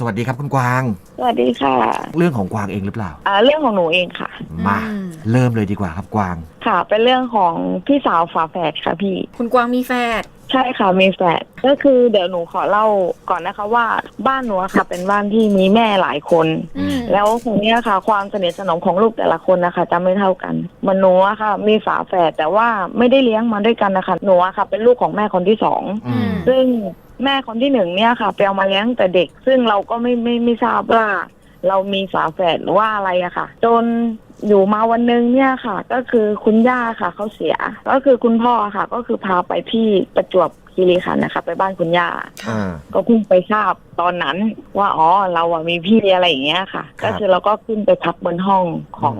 สวัสดีครับคุณกวาง สวัสดีค่ะเรื่องของกวางเองหรือเปล่า อ่าเรื่องของหนูเองค่ะ มา อืม เริ่มเลยดีกว่าครับกวาง ค่ะ เป็นเรื่องของพี่สาวฝาแฝดค่ะพี่ คุณกวางมีแฟดใช่ค่ะมีแฝดก็คือเดี๋ยวหนูขอเล่าก่อนนะคะว่าบ้านหนูอะค่ะ เป็นบ้านที่มีแม่หลายคน อืม แล้วของเนี้ยค่ะ ความสนิทสนมของลูกแต่ละคนนะคะจะไม่เท่ากันเหมันหนูอะค่ะ มีฝาแฝดแต่ว่าไม่ได้เลี้ยงมาด้วยกันนะคะหนูอะค่ะ เป็นลูกของแม่คนที่สอง อืม ซึ่ง แม่คนที่หนึ่งเนี่ยค่ะไปเอามาเลี้ยงแต่เด็ก ซึ่งเราก็ไม่ไม่ไม่ทราบว่าเรามีฝาแฝดหรือว่าอะไรอะค่ะ จนอยู่มาวันหนึงเนี่ยค่ะ ก็คือคุณย่าค่ะเขาเสีย ก็คือคุณพ่อค่ะ ก็คือพาไปที่ประจวบคีรีขันธ์นะคะ ไปบ้านคุณย่า อ่า ก็เพิ่งไปทราบตอนนั้นว่าอ๋อเราอะมีพี่อะไรอย่างเงี้ยค่ะ ครับ ก็คือเราก็ขึ้นไปพักบนห้องของ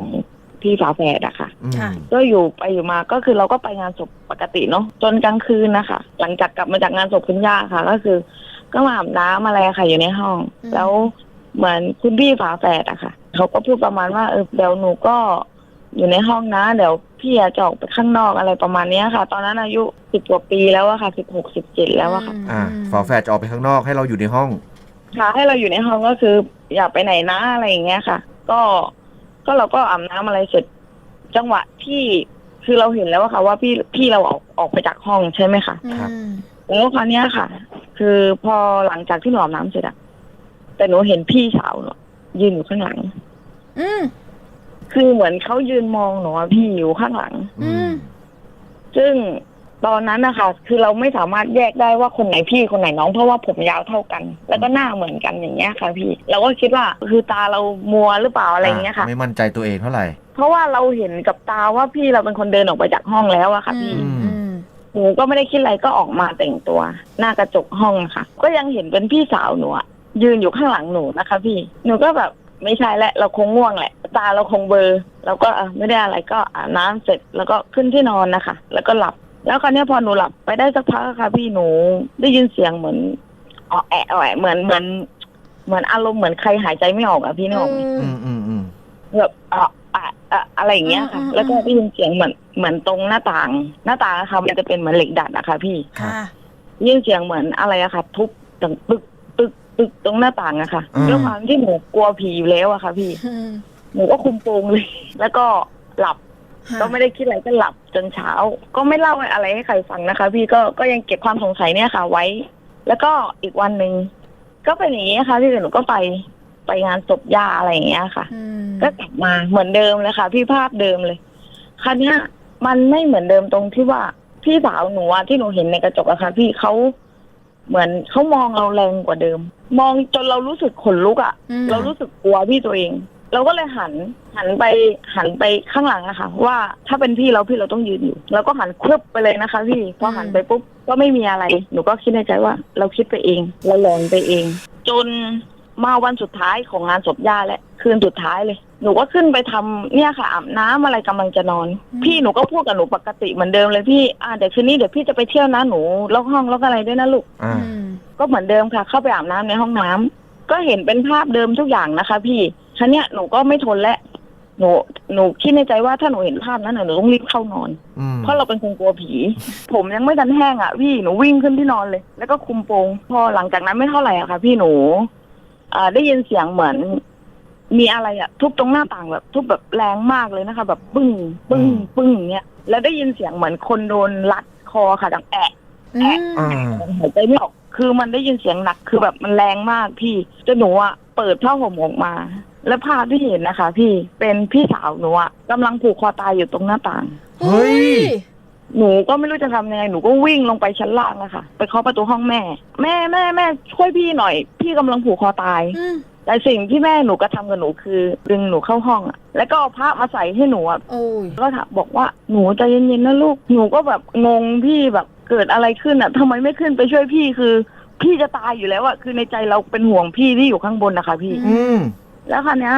พี่ฝาแฝดอะค่ะอืมค่ะ ก็อยู่ไปอยู่มาก็คือเราก็ไปงานศพปกติเนาะจนกลางคืนนะคะหลังจากกลับมาจากงานศพคุณย่าค่ะ ก็คือ ก็มาอาบน้ำอะไรอะค่ะอยู่ในห้อง อืม แล้วเหมือนคุณพี่ฝาแฝดอะค่ะเขาก็พูดประมาณว่าเออเดี๋ยวหนูก็อยู่ในห้องนะ เดี๋ยวพี่อะจะออกไปข้างนอกอะไรประมาณเนี้ยค่ะ ตอนนั้นอายุสิบกว่าปีแล้วอะค่ะสิบหกสิบเจ็ดแล้วอะค่ะ อ่าฝาแฝดจะออกไปข้างนอกให้เราอยู่ในห้อง ค่ะให้เราอยู่ในห้องก็คือ อย่าไปไหนนะอะไรอย่างเงี้ยค่ะ ก็ ก็เราก็อาบน้ำอะไรเสร็จ จังหวะที่คือเราเห็นแล้วอะค่ะ ว่าพี่พี่เราออกออกไปจากห้องใช่ไหมคะครับอืมแล้วคราวเนี้ยค่ะ คือพอหลังจากที่หนูอาบน้ำเสร็จอะแต่หนูเห็นพี่สาวหนูยืนอยู่ข้างหลัง อืมคือเหมือนเขายืนมองหนูอะพี่อยู่ข้างหลัง อืมซึ่ง ตอนนั้นนะคะคือเราไม่สามารถแยกได้ว่าคนไหนพี่คนไหนน้องเพราะว่าผมยาวเท่ากัน แล้วก็หน้าเหมือนกันอย่างเงี้ยค่ะพี่ เราก็คิดว่าคือตาเรามัวหรือเปล่าอะไรอย่างเงี้ยค่ะ ไม่มั่นใจตัวเองเท่าไหร่ เพราะว่าเราเห็นกับตาว่าพี่เราเป็นคนเดินออกไปจากห้องแล้วอะค่ะพี่อืมอืมหนูก็ไม่ได้คิดอะไรก็ออกมาแต่งตัว หน้ากระจกห้องค่ะ ก็ยังเห็นเป็นพี่สาวหนูอะยืนอยู่ข้างหลังหนูนะคะ พี่หนูก็แบบไม่ใช่และ เราคงง่วงแหละ ตาเราคงเบลอเราก็อะไม่ได้อะไรก็อาบน้ำเสร็จแล้วก็ขึ้นที่นอนนะคะ แล้วก็หลับ แล้วคราวเนี้ยพอหนูหลับไปได้สักพักอะค่ะ พี่หนูได้ยินเสียงเหมือนอ๋อแอะอ๋อแอะเหมือนเหมือนเหมือนอารมณ์เหมือนใครหายใจไม่ออกอะพี่นึกออกไหมอืมอืมอืมแบบอะอะอะอะไรอย่างเงี้ยค่ะอืมอืมแล้วก็ได้ยินเสียงเหมือนเหมือนตรงหน้าต่าง หน้าต่างอะค่ะมันจะเป็นเหมือนเหล็กดัดนะคะพี่ค่ะ ได้ยินเสียงเหมือนอะไรอะค่ะ ทุบตึงตึกตึกตึกตรงหน้าต่างอะค่ะอืม ด้วยความที่หนูกลัวผีอยู่แล้วอะค่ะ พี่อืมหนูก็คุมโปงเลย แล้วก็หลับค่ะ ก็ไม่ได้คิดอะไรก็หลับจนเช้า ก็ไม่เล่าอะไรให้ใครฟังนะคะ พี่ก็ก็ยังเก็บความสงสัยเนี่ยค่ะ ไว้ แล้วก็อีกวันหนึ่งก็เป็นอย่างนี้ค่ะพี่หนูก็ไปไปงานศพย่าอะไรอย่างเงี้ยค่ะอืมก็กลับมาเหมือนเดิมเลยค่ะ พี่ภาพเดิมเลยคราวเนี้ยมันไม่เหมือนเดิมตรงที่ว่าพี่สาวหนูอะที่หนูเห็นในกระจกอะค่ะ พี่เขาเหมือนเขามองเราแรงกว่าเดิม มองจนเรารู้สึกขนลุกอะอืมเรารู้สึกกลัวพี่ตัวเอง เราก็เลยหันหันไปหันไปข้างหลังอะค่ะ ว่าถ้าเป็นพี่เราพี่เราต้องยืนอยู่เราก็หันครึบไปเลยนะคะ พี่พอหันไปปุ๊บก็ไม่มีอะไร หนูก็คิดในใจว่า เราคิดไปเองเราหลอนไปเอง จนมาวันสุดท้ายของงานศพย่าและคืนสุดท้ายเลย หนูก็ขึ้นไปทำเนี่ยค่ะอาบน้ำอะไรกำลังจะนอน พี่หนูก็พูดกับหนูปกติเหมือนเดิมเลยพี่อ่าเดี๋ยวคืนนี้เดี๋ยวพี่จะไปเที่ยวนะหนูล็อกห้องล็อกอะไรด้วยนะลูกอ่าอืมก็เหมือนเดิมค่ะ เข้าไปอาบน้ำในห้องน้ำก็เห็นเป็นภาพเดิมทุกอย่างนะคะ พี่ คันเนี้ยหนูก็ไม่ทนแล้วหนูหนูคิดในใจว่าถ้าหนูเห็นภาพนั้นน่ะหนูต้องรีบเข้านอน อืมเพราะเราเป็นคนกลัวผี ผมยังไม่ทันแห้งอะพี่หนูวิ่งขึ้นที่นอนเลย แล้วก็คุมโปงพอหลังจากนั้นไม่เท่าไหร่อะค่ะ พี่หนู อ่าได้ยินเสียงเหมือน มีอะไรอะทุบตรงหน้าต่างแบบ ทุบแบบแรงมากเลยนะคะ แบบปึ้งปึ้งปึ้งเนี้ยแล้วได้ยินเสียงเหมือนคนโดนรัดคอค่ะดังแอะ อืมอ่าหายใจไม่ออก คือมันได้ยินเสียงหนัก คือแบบมันแรงมากพี่จนหนูอะเปิดผ้าห่มออกมา แล้วภาพที่เห็นนะคะ พี่เป็นพี่สาวหนูอะกำลังผูกคอตายอยู่ตรงหน้าต่าง เฮ้ย หนูก็ไม่รู้จะทำยังไงหนูก็วิ่งลงไปชั้นล่างอะค่ะไปเคาะประตูห้องแม่ แม่แม่แม่ช่วยพี่หน่อย พี่กำลังผูกคอตาย อืมแต่สิ่งที่แม่หนูกระทำกับหนูคือ ดึงหนูเข้าห้องอะแล้วก็เอาผ้ามาใส่ให้หนูอะ โอ้ย ก็ถามบอกว่าหนูใจเย็นๆนะลูก หนูก็แบบงงพี่แบบเกิดอะไรขึ้นอะทำไมไม่ขึ้นไปช่วยพี่คือ พี่จะตายอยู่แล้วอะคือในใจเราเป็นห่วงพี่ที่อยู่ข้างบนนะคะพี่ อืม แล้วคราวเนี้ย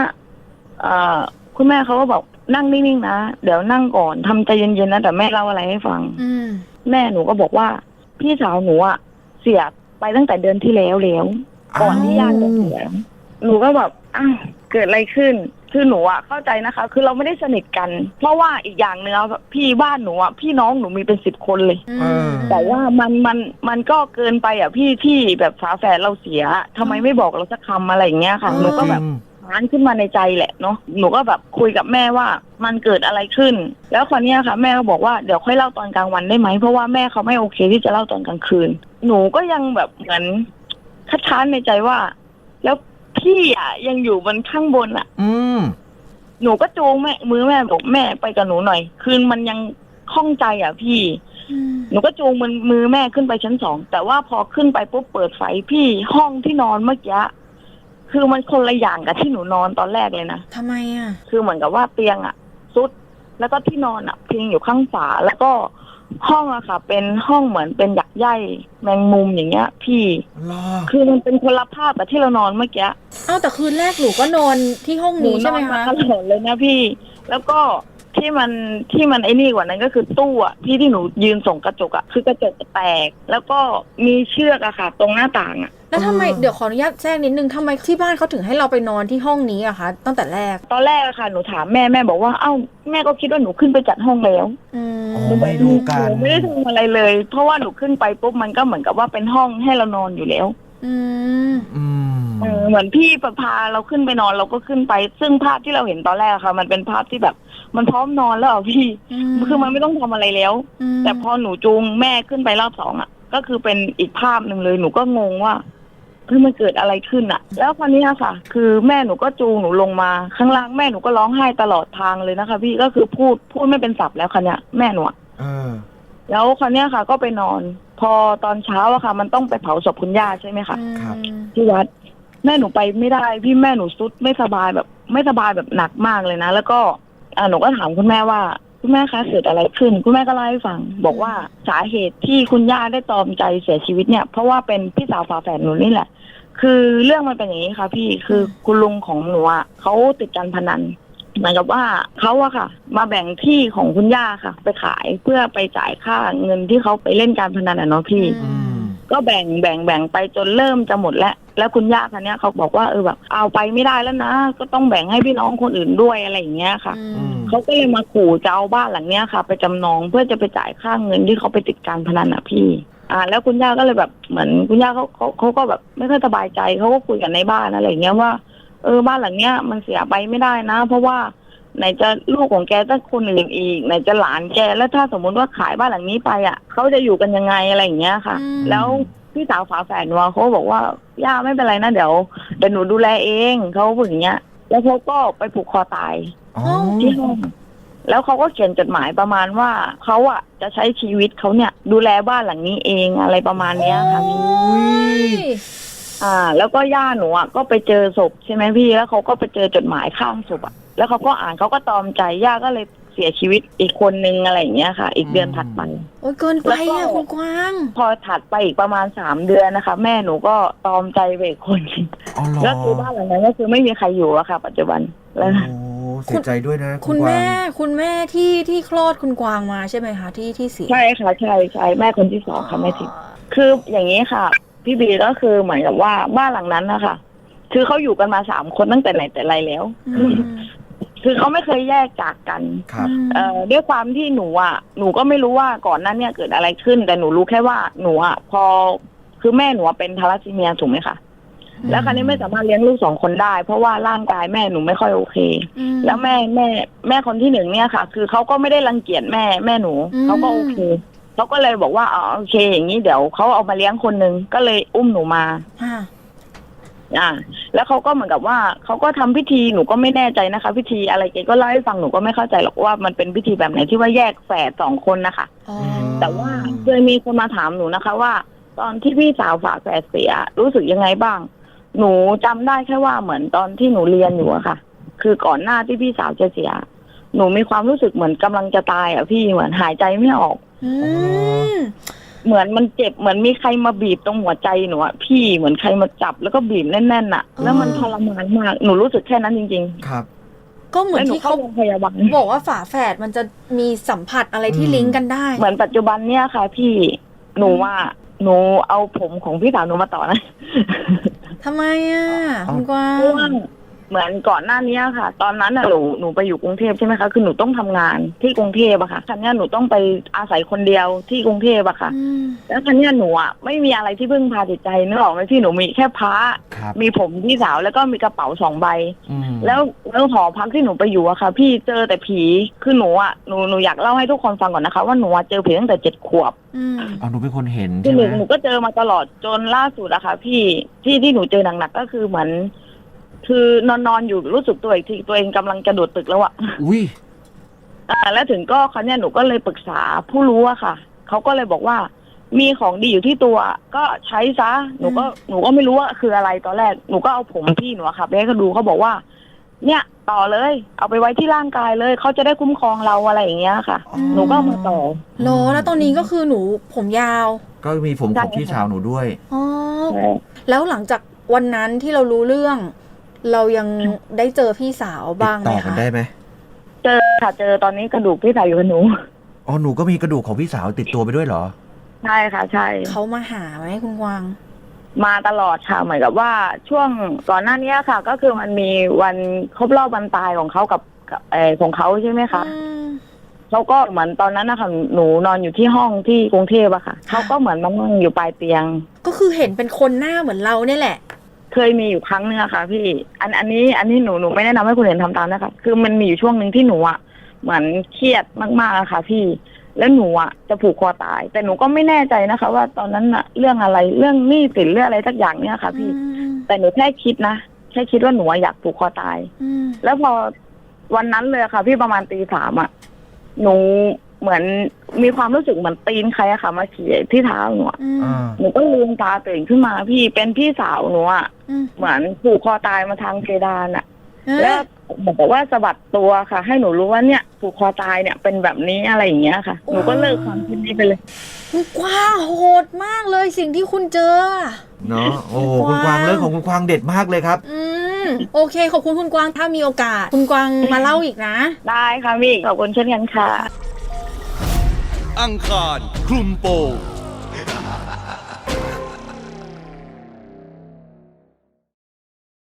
เอ่อคุณแม่เขาก็บอกนั่งนิ่งๆนะ เดี๋ยวนั่งก่อนทำใจเย็นๆนะแต่แม่เล่าอะไรให้ฟัง อืมแม่หนูก็บอกว่า พี่สาวหนูอะเสียไปตั้งแต่เดือนที่แล้วแล้วก่อนที่ญาติจะเสียหนูก็แบบอ้าวเกิดอะไรขึ้น คือหนูอะเข้าใจนะคะ คือเราไม่ได้สนิทกัน เพราะว่าอีกอย่างเนื้อะพี่บ้านหนูอะพี่น้องหนูมีเป็นสิบคนเลยอืมเออ แต่ว่ามันมันมันก็เกินไปอะพี่ที่แบบฝาแฝดเราเสียทำไมไม่บอกเราสักคำอะไรอย่างเงี้ยค่ะอืมหนูก็แบบ จริง ร้านขึ้นมาในใจแหละเนาะหนูก็แบบคุยกับแม่ว่ามันเกิดอะไรขึ้น แล้วคนเนี้ยค่ะ แม่ก็บอกว่าเดี๋ยวค่อยเล่าตอนกลางวันได้ไหมเพราะว่าแม่เขาไม่โอเคที่จะเล่าตอนกลางคืน หนูก็ยังแบบเหมือนคัดค้านในใจว่า แล้วพี่อะยังอยู่บนข้างบนอะ อืมหนูก็จูงแม่มือแม่บอกแม่ไปกับหนูหน่อย คืนมันยังข้องใจอะพี่อืมหนูก็จูงมือมือแม่ขึ้นไปชั้นสองแต่ว่าพอขึ้นไปปุ๊บเปิดไฟพี่ห้องที่นอนเมื่อกี้ คือมันคนละอย่างกับที่หนูนอนตอนแรกเลยนะ ทำไมอะ คือเหมือนกับว่าเตียงอะซุด แล้วก็ที่นอนอะพิงอยู่ข้างฝา แล้วก็ห้องอะค่ะ เป็นห้องเหมือนเป็นหยักใยแมงมุมอย่างเงี้ย พี่ รอคือมันเป็นคนละภาพกับที่เรานอนเมื่อกี้ เอ้าแต่คืนแรกหนูก็นอนที่ห้องหนูนี้นใช่อไหมนมาคะ ตลอดเลยนะพี่ แล้วก็ ที่มันที่มันไอ้นี่กว่านั้นก็คือตู้อะที่ที่หนูยืนส่งกระจกอะคือกระจกแตก แล้วก็มีเชือกอะค่ะ ตรงหน้าต่างอะแล้วทำไมเออเดี๋ยวขออนุญาตแทรกนิดนึงทำไมที่บ้านเขาถึงให้เราไปนอนที่ห้องนี้อะคะตั้งแต่แรก ตอนแรกอะค่ะหนูถามแม่แม่บอกว่าเอ้าแม่ก็คิดว่าหนูขึ้นไปจัดห้องแล้วอืมอ๋อไม่ดูกัน หนูไม่ได้ทำอะไรเลย เพราะว่าหนูขึ้นไปปุ๊บมันก็เหมือนกับว่าเป็นห้องให้เรานอนอยู่แล้ว อืม อืม เออเหมือนพี่ประพาเราขึ้นไปนอนเราก็ขึ้นไป ซึ่งภาพที่เราเห็นตอนแรกอะค่ะ มันเป็นภาพที่แบบ มันพร้อมนอนแล้วอะพี่คือมันไม่ต้องทำอะไรแล้วมแต่พอหนูจูงแม่ขึ้นไปรอบสองอะก็คือเป็นอีกภาพหนึ่งเลยหนูก็งงว่าคือมันเกิดอะไรขึ้นอะแล้วคราวนี้อะค่ะ คือแม่หนูก็จูงหนูลงมา ข้างล่างแม่หนูก็ร้องไห้ตลอดทางเลยนะคะ พี่ก็คือพูดพูดไม่เป็นศัพท์แล้วคันนี้ยแม่หนูอะเออแล้วคราวเนี้ยค่ะ ก็ไปนอน พอตอนเช้าอะค่ะ มันต้องไปเผาศพคุณย่าใช่ไหมคะอืมครับที่วัด แม่หนูไปไม่ได้พี่แม่หนูสุดไม่สบายแบบ ไม่สบายแบบหนักมากเลยนะแล้วก็อ่าหนูก็ถามคุณแม่ว่า คุณแม่คะเกิดอะไรขึ้น คุณแม่ก็เล่าให้ฟัง บอกว่าสาเหตุที่คุณย่าได้ตอมใจเสียชีวิตเนี่ย เพราะว่าเป็นพี่สาวฝาแฝดหนูนี่แหละ คือเรื่องมันเป็นอย่างนี้ค่ะ พี่คือคุณลุงของหนูอะเขาติดการพนันเหมือนกับว่าเขาอะค่ะ มาแบ่งที่ของคุณย่าค่ะ ไปขายเพื่อไปจ่ายค่าเงินที่เขาไปเล่นการพนันอะเนาะพี่อืมก็แบ่งแบ่งแบ่งไปจนเริ่มจะหมดแล้ว แล้วคุณย่าคนเนี้ยเขาบอกว่าเออแบบเอาไปไม่ได้แล้วนะ ก็ต้องแบ่งให้พี่น้องคนอื่นด้วยอะไรอย่างเงี้ยค่ะอืมเขาก็เลยมาขู่จะเอาบ้านหลังเนี้ยค่ะ ไปจำนองเพื่อจะไปจ่ายค่าเงินที่เขาไปติดการพนันอะพี่ อ่า แล้วคุณย่าก็เลยแบบเหมือนคุณย่าเขาเขาเขาก็แบบไม่ค่อยสบายใจเขาก็คุยกันในบ้านอะไรอย่างเงี้ยว่าเออบ้านหลังเนี้ยมันเสียไปไม่ได้นะ เพราะว่าไหนจะลูกของแกตั้งคนอื่นอีกไหนจะหลานแกแล้วถ้าสมมุติว่าขายบ้านหลังนี้ไปอะเขาจะอยู่กันยังไงอะไรอย่างเงี้ยค่ะอืมแล้ว พี่สาวฝาแฝดหนูอะเขาก็บอกว่าย่าไม่เป็นไรนะเดี๋ยวเดี๋ยวหนูดูแลเองเขาพูดอย่างเงี้ย แล้วเขาก็ไปผูกคอตายอ๋อที่ห้องแล้วเขาก็เขียนจดหมายประมาณว่าเขาอะจะใช้ชีวิตเขาเนี่ย ดูแลบ้านหลังนี้เองอะไรประมาณเนี้ยค่ะพี่โอ้ยอ่า แล้วก็ย่าหนูอะก็ไปเจอศพใช่ไหมพี่แล้วเขาก็ไปเจอจดหมายข้างศพอะแล้วเขาก็อ่านเขาก็ตอมใจย่าก็เลย เสียชีวิตอีกคนนึงอะไรอย่างเงี้ยค่ะ อีกเดือนถัดไป โอ้ยเกินไปแล้วอะก็คุณกวาง พอถัดไปอีกประมาณสามเดือนนะคะ แม่หนูก็ตอมใจไปอีกคนนึงอ๋อเหรอแล้วคือบ้านหลังนั้นก็คือไม่มีใครอยู่อะค่ะ ปัจจุบันแล้วโอ้เสียใจด้วยนะคุณกวางแม่คุณแม่ที่ที่คลอดคุณกวางมาใช่ไหมคะที่ที่เสียใช่ค่ะใช่ใช่แม่คนที่สองค่ะแม่ทิพย์คืออย่างนี้ค่ะ พี่บีก็คือเหมือนกับว่าบ้านหลังนั้นนะคะคือเขาอยู่กันมาสามคนตั้งแต่ไหนแต่ไรแล้ว อืม คือเขาไม่เคยแยกจากกัน ครับ เอ่อด้วยความที่หนูอะหนูก็ไม่รู้ว่าก่อนหนั้นเนี่ยเกิดอะไรขึ้น แต่หนูรู้แค่ว่าหนูอะพอคือแม่หนูอะเป็นทาลัสซีเมียถูกไหมคะอืมแล้วคราวนี้ไม่สามารถเลี้ยงลูกสองคนได้ เพราะว่าร่างกายแม่หนูไม่ค่อยโอเคอืมแล้วแม่แม่แม่คนที่หนึ่งเนี่ยค่ะ คือเขาก็ไม่ได้รังเกียจแม่แม่หนูอืม เขาก็โอเคเขาก็เลยบอกว่าอ๋อโอเค อย่างนี้เดี๋ยวเขาเอามาเลี้ยงคนหนึ่งก็เลยอุ้มหนูมา ค่ะ อ่าแล้วเขาก็เหมือนกับว่าเขาก็ทำพิธีหนูก็ไม่แน่ใจนะคะ พิธีอะไรแกก็เล่าให้ฟังหนูก็ไม่เข้าใจหรอกว่ามันเป็นพิธีแบบไหนที่ว่าแยกแฝดสองคนนะคะอ๋อแต่ว่าเคยมีคนมาถามหนูนะคะ ว่า ตอนที่พี่สาวฝาแฝดเสีย รู้สึกยังไงบ้าง หนูจำได้แค่ว่าเหมือนตอนที่หนูเรียนอยู่อะค่ะ คือก่อนหน้าที่พี่สาวจะเสีย หนูมีความรู้สึกเหมือนกำลังจะตายอะพี่เหมือนหายใจไม่ออกอืม เหมือนมันเจ็บเหมือนมีใครมาบีบตรงหัวใจหนูอะพี่เหมือนใครมาจับแล้วก็บีบแน่นๆอะแล้วมันทรมานมากหนูรู้สึกแค่นั้นจริงครับ ก็เหๆมือนแล้วหนูที่เข้าเขาโรงพยาบาลบอกว่าฝาแฝดมันจะมีสัมผัสอะไรที่อืม ลิงก์กันได้ เหมือนปัจจุบันเนี่ยค่ะ พี่หนูว่าหนูเอาผมของพี่สาวหนูมาต่อนะทำไมอะเอ้าคุณกวางเพราะว่า เหมือนก่อนหน้านี้ค่ะ ตอนนั้นน่ะหนูหนูไปอยู่กรุงเทพใช่ไหมคะคือหนูต้องทำงานที่กรุงเทพอะค่ะคันนี้ยหนูต้องไปอาศัยคนเดียวที่กรุงเทพอะค่ะ อืมแล้วคันนี้ยหนูอะไม่มีอะไรที่พึ่งพาจิตใจนึกออกไหมพี่หนูมีแค่พระครับมีผมพี่สาวแล้วก็มีกระเป๋าสองใบ อืมแล้วแล้วหอพักที่หนูไปอยู่อะค่ะ พี่เจอแต่ผีคือหนูอะหนูหนูอยากเล่าให้ทุกคนฟังก่อนนะคะ ว่าหนูอะเจอผีตั้งแต่เจ็ดขวบ อืมเอาหนูเป็นคนเห็นคือใช่หไหนูมหนูก็เจอมาตลอดจนล่าสุดอะค่ะ พี่ที่ที่หนูเจอหนักๆก็คือเหมือน คือนอนนอนอยู่รู้สึกตัวอีกทีตัวเองกำลังกระโดดตึกแล้วอะอุ้ยอ่า แล้วถึงก็เขาวเนี่ยหนูก็เลยปรึกษาผู้รู้อะค่ะเขาก็เลยบอกว่า มีของดีอยู่ที่ตัวก็ใช้ซะหนูก็หนูก็ไม่รู้ว่าคืออะไรตอนแรกหนูก็เอาผมพี่หนูอะค่ะไปให้เขาดูเขาบอกว่า เนี่ย ต่อเลย เอาไปไว้ที่ร่างกายเลยเขาจะได้คุ้มครองเราอะไรอย่างเงี้ยค่ะ อ๋อ หนูก็เอามาต่อโลแล้วตอนนี้ก็คือหนูผมยาวก็มีผมของพี่สาวหนูด้วย อ๋อแล้วหลังจากวันนั้นที่เรารู้เรื่อง เรายังได้เจอพี่สาวติดบ้างไหต่มอกันคะได้ไหมเจอค่ะเจอตอนนี้กระดูกพี่สาวอยู่กับหนูอ๋อหนูก็มีกระดูกของพี่สาวติดตัวไปด้วยเหรอ ใช่ค่ะ ใช่ เขามาหาไหมคุณกวาง มาตลอดค่ะเหมือนกับว่าช่วงก่อนหน้านี้ค่ะ ก็คือมันมีวันครบรอบวันตายของเขากับกับเออของเขาใช่ไหมคะอืม เขาก็เหมือนตอนนั้นนะคะหนูนอนอยู่ที่ห้องที่กรุงเทพอะค่ะเขาก็เหมือนมานั่งอยู่ปลายเตียง ก็คือเห็นเป็นคนหน้าเหมือนเราเนี่ยแหละ เคยมีอยู่ครั้งนึงอะค่ะ พี่อันอันนี้ อันนี้หนูหนูไม่แนะนำให้คนอื่นทำตามนะคะ คือมันมีอยู่ช่วงหนึ่งที่หนูอะเหมือนเครียดมากๆอะค่ะ พี่ แล้วหนูอะจะผูกคอตาย แต่หนูก็ไม่แน่ใจนะคะ ว่าตอนนั้นอะเรื่องอะไรเรื่องหนี้สินเรื่องอะไรสักอย่างเนี่ยค่ะ พี่อืมแต่หนูแค่คิดนะแค่คิดว่าหนูอะอยากผูกคอตาย อืมแล้วพอวันนั้นเลยอะค่ะ พี่ประมาณตีสามอะหนู เหมือนมีความรู้สึกเหมือนตีนใครอะค่ะ มาขี่ที่เท้าหนูอะอืมอ่าหนูก็ลืมตาตื่นขึ้นมาพี่เป็นพี่สาวหนูอะอืมเหมือนผูกคอตายมาทางเพดานอะเอ๊ะแล้วบอกว่าสะบัดตัวค่ะ ให้หนูรู้ว่าเนี่ยผูกคอตายเนี่ยเป็นแบบนี้อะไรอย่างเงี้ยค่ะ หนูก็เลิกความคิดนี้ไปเลย คุณกวางโหดมากเลยสิ่งที่คุณเจอเนาะโอ้โหคุคุณณกกวาวางง เรื่องของคุณกวางเด็ดมากเลยครับ อืม โอเค ขอบคุณคุณกวางถ้ามีโอกาส คุณกวางมาเล่าอีกนะ ได้ค่ะพี่ขอบคุณเช่นกันค่ะ อังคารคลุมโปง